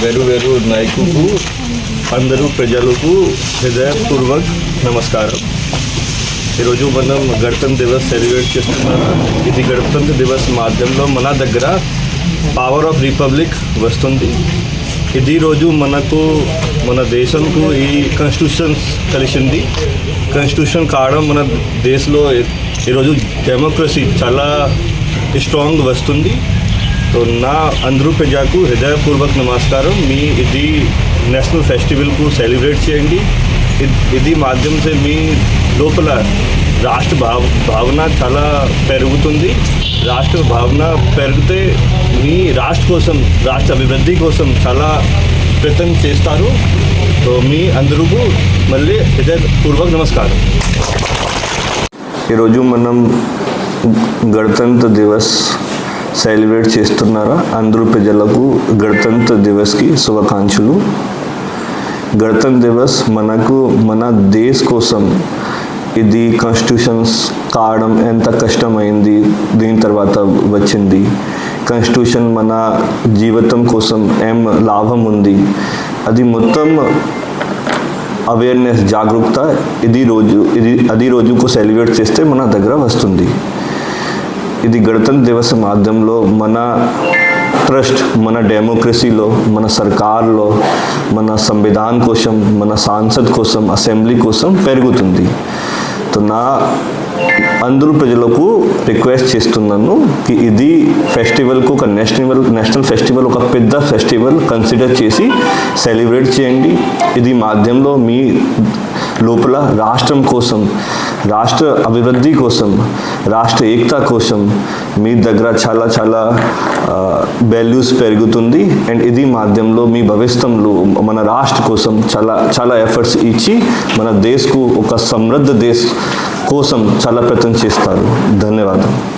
వేరు వేరు నాయకుకు అందరూ ప్రజలకు హృదయపూర్వక్ నమస్కారం. ఈరోజు మనం గణతంత్ర దివస్ సెలబ్రేట్ చేస్తున్నాం. ఇది గణతంత్ర దివస్ మాధ్యమంలో మన దగ్గర పవర్ ఆఫ్ రిపబ్లిక్ వస్తుంది. ఇది రోజు మనకు మన దేశంకు ఈ కాన్స్టిట్యూషన్ కలిసింది. కాన్స్టిట్యూషన్ కావడం మన దేశంలో ఈరోజు డెమోక్రసీ చాలా స్ట్రాంగ్ వస్తుంది. సో నా అందరూ ప్రజాకు హృదయపూర్వక నమస్కారం. మీ ఇది నేషనల్ ఫెస్టివల్కు సెలబ్రేట్ చేయండి. ఇది మాధ్యమం మీ లోపల రాష్ట్ర భావ భావన చాలా పెరుగుతుంది. రాష్ట్ర భావన పెరిగితే మీ రాష్ట్ర కోసం రాష్ట్ర అభివృద్ధి కోసం చాలా ప్రయత్నం చేస్తారు. సో మీ అందరూ మళ్ళీ హృదయపూర్వక నమస్కారం. ఈరోజు మనం గణతంత్ర దివస్ సెలబ్రేట్ చేస్తున్నారా? అందరూ ప్రజలకు గణతంత్ర దివస్కి శుభాకాంక్షలు. గణతంత్ర దివస్ మనకు మన దేశ్ కోసం ఇది కాన్స్టిట్యూషన్స్ కావడం ఎంత కష్టమైంది దీని తర్వాత వచ్చింది. కాన్స్టిట్యూషన్ మన జీవితం కోసం ఏం లాభం ఉంది? అది మొత్తం అవేర్నెస్ జాగరూకత ఇది రోజు ఇది అది రోజుకు సెలబ్రేట్ చేస్తే మన దగ్గర వస్తుంది. ఇది గణతంత్ర దివస్ మాధ్యమంలో మన ట్రస్ట్ మన డెమోక్రసీలో మన సర్కార్లో మన సంవిధాన్ కోసం మన సాంసద్ కోసం అసెంబ్లీ కోసం పెరుగుతుంది. నా అందరూ ప్రజలకు రిక్వెస్ట్ చేస్తున్నాను కి ఇది ఫెస్టివల్కు ఒక నేషనల్ నేషనల్ ఫెస్టివల్ ఒక పెద్ద ఫెస్టివల్ కన్సిడర్ చేసి సెలబ్రేట్ చేయండి. ఇది మాధ్యమంలో మీ లోపల రాష్ట్రం కోసం రాష్ట్ర అభివృద్ధి కోసం రాష్ట్ర ఏకత కోసం మీ దగ్గర చాలా చాలా వాల్యూస్ పెరుగుతుంది. అండ్ ఇది మాధ్యమంలో మీ భవిష్యత్తులో మన రాష్ట్ర కోసం చాలా చాలా ఎఫర్ట్స్ ఇచ్చి మన దేశకు ఒక సమృద్ధ దేశ్ కోసం చాలా ప్రయత్నం చేస్తారు. ధన్యవాదాలు.